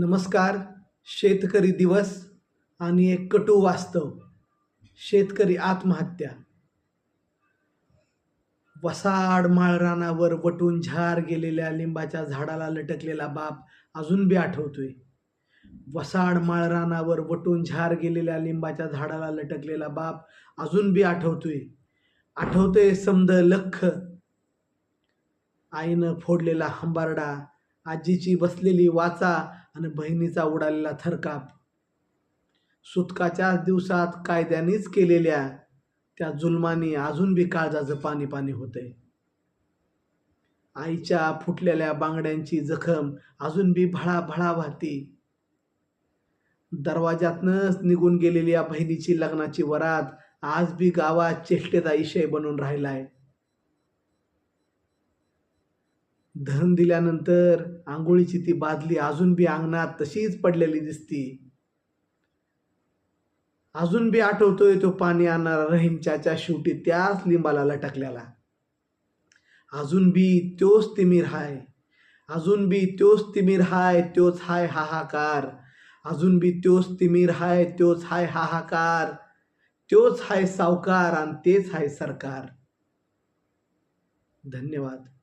नमस्कार शेतकरी दिवस आणि एक कटू वास्तव शेतकरी आत्महत्या. वसाड माळरानावर वटून झार गेलेल्या लिंबाच्या झाडाला लटकलेला बाप अजून बी आठवतोय. वसाड माळरानावर वटून झार गेलेल्या लिंबाच्या झाडाला लटकलेला बाप अजून बी आठवतोय. आठवतोय समद लख. आईनं फोडलेला हंबारडा आजीची बसलेली वाचा आणि बहिणीचा उडालेला थरकाप. सुतकाच्याच दिवसात कायद्यानेच केलेल्या त्या जुलमानी अजून बी काळजाचं पाणी पाणी होतंय. आईच्या फुटलेल्या बांगड्यांची जखम अजून बी भळा भळा वाहती. दरवाजातनंच निघून गेलेली या बहिणीची लग्नाची वरात आज बी गावात चेष्टेचा विषय बनून राहिलाय. धन दिल्यानंतर आंघोळीची ती बादली अजून बी अंगणात तशीच पडलेली दिसती. अजून बी आठवतोय तो पाणी आणणारा रहीमच्याच्या शेवटी त्याच लिंबाला लटकल्याला अजून बी त्योच तिमीर हाय. अजून बी त्योच तिमीर हाय त्योच हाय हाहाकार. अजून बी त्योच तिमीर हाय त्योच हाय हाहाकार. त्योच हाय सावकार आणि तेच हाय सरकार. धन्यवाद.